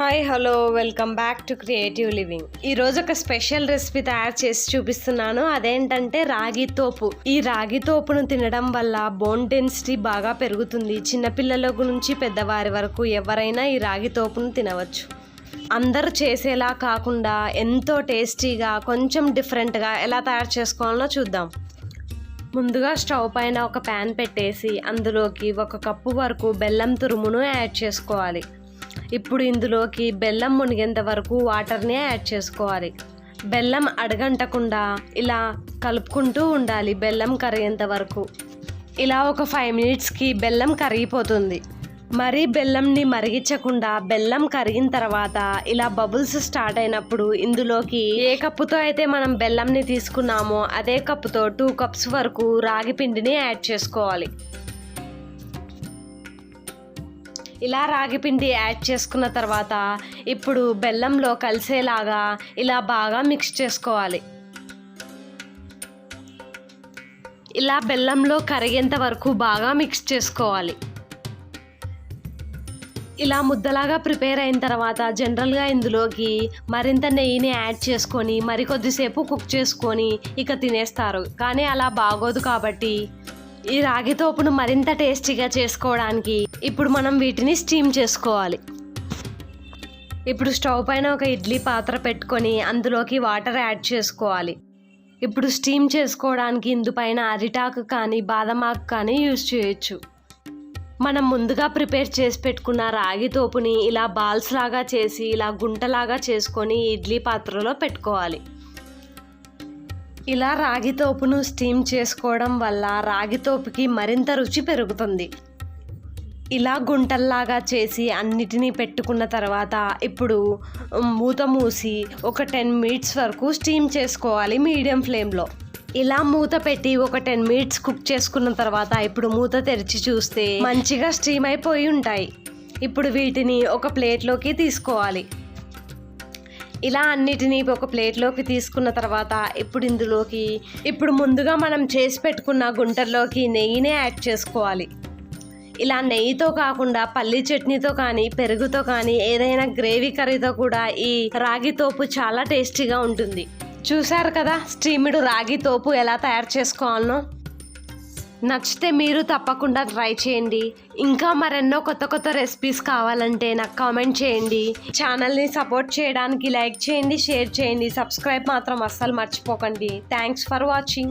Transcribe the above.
Hi hello welcome back to creative living ఈరోజు ఒక special recipe తయారు చేసి చూపిస్తున్నాను. అదేంటంటే రాగి తోపు. ఈ రాగి తోపును తినడం వల్ల బోన్ డెన్సిటీ బాగా పెరుగుతుంది. చిన్నపిల్లల నుంచి పెద్దవారి వరకు ఎవరైనా ఈ రాగి తోపును తినవచ్చు. అందరూ చేసేలా కాకుండా ఎంతో టేస్టీగా కొంచెం డిఫరెంట్గా ఎలా తయారు చేసుకోవాలో చూద్దాం. ముందుగా స్టవ్ పైన ఒక ప్యాన్ పెట్టేసి అందులోకి ఒక కప్పు వరకు బెల్లం తురుమును యాడ్ చేసుకోవాలి. ఇప్పుడు ఇందులోకి బెల్లం మునిగేంత వరకు వాటర్ని యాడ్ చేసుకోవాలి. బెల్లం అడగంటకుండా ఇలా కలుపుకుంటూ ఉండాలి బెల్లం కరిగేంత వరకు. ఇలా ఒక ఫైవ్ మినిట్స్కి బెల్లం కరిగిపోతుంది. మరీ బెల్లంని మరిగించకుండా బెల్లం కరిగిన తర్వాత ఇలా బబుల్స్ స్టార్ట్ అయినప్పుడు ఇందులోకి ఏ కప్పుతో అయితే మనం బెల్లంని తీసుకున్నామో అదే కప్పుతో టూ కప్స్ వరకు రాగి పిండిని యాడ్ చేసుకోవాలి. ఇలా రాగి పిండి యాడ్ చేసుకున్న తర్వాత ఇప్పుడు బెల్లంలో కలిసేలాగా ఇలా బాగా మిక్స్ చేసుకోవాలి. ఇలా బెల్లంలో కరిగేంత వరకు బాగా మిక్స్ చేసుకోవాలి. ఇలా ముద్దలాగా ప్రిపేర్ అయిన తర్వాత జనరల్గా ఇందులోకి మరింత నెయ్యిని యాడ్ చేసుకొని మరికొద్దిసేపు కుక్ చేసుకొని ఇక తినేస్తారు. కానీ అలా బాగోదు కాబట్టి ఈ రాగి తోపును మరింత టేస్టీగా చేసుకోవడానికి ఇప్పుడు మనం వీటిని స్టీమ్ చేసుకోవాలి. ఇప్పుడు స్టవ్ పైన ఒక ఇడ్లీ పాత్ర పెట్టుకొని అందులోకి వాటర్ యాడ్ చేసుకోవాలి. ఇప్పుడు స్టీమ్ చేసుకోవడానికి ఇందుపైన అరిటాకు కానీ బాదమాకు కానీ యూజ్ చేయొచ్చు. మనం ముందుగా ప్రిపేర్ చేసి పెట్టుకున్న రాగి తోపుని ఇలా బాల్స్ లాగా చేసి ఇలా గుంటలాగా చేసుకొని ఇడ్లీ పాత్రలో పెట్టుకోవాలి. ఇలా రాగి తోపును స్టీమ్ చేసుకోవడం వల్ల రాగి తోపుకి మరింత రుచి పెరుగుతుంది. ఇలా గుంటల్లాగా చేసి అన్నిటినీ పెట్టుకున్న తర్వాత ఇప్పుడు మూత మూసి ఒక టెన్ మినిట్స్ వరకు స్టీమ్ చేసుకోవాలి మీడియం ఫ్లేమ్లో. ఇలా మూత పెట్టి ఒక టెన్ మినిట్స్ కుక్ చేసుకున్న తర్వాత ఇప్పుడు మూత తెరిచి చూస్తే మంచిగా స్టీమ్ అయిపోయి ఉంటాయి. ఇప్పుడు వీటిని ఒక ప్లేట్లోకి తీసుకోవాలి. ఇలా అన్నిటినీ ఒక ప్లేట్లోకి తీసుకున్న తర్వాత ఇప్పుడు ఇందులోకి ఇప్పుడు ముందుగా మనం చేసి పెట్టుకున్న గుంటల్లోకి నెయ్యినే యాడ్ చేసుకోవాలి. ఇలా నెయ్యితో కాకుండా పల్లి చట్నీతో కానీ పెరుగుతో కానీ ఏదైనా గ్రేవీ కర్రీతో కూడా ఈ రాగి తోపు చాలా టేస్టీగా ఉంటుంది. చూశారు కదా స్టీముడు రాగి తోపు ఎలా తయారు చేసుకోవాలనో? నచ్చితే మీరు తప్పకుండా ట్రై చేయండి. ఇంకా మరెన్నో కొత్త కొత్త రెసిపీస్ కావాలంటే నాకు కామెంట్ చేయండి. ఛానల్ని సపోర్ట్ చేయడానికి లైక్ చేయండి షేర్ చేయండి. సబ్స్క్రైబ్ మాత్రం అస్సలు మర్చిపోకండి. Thanks for watching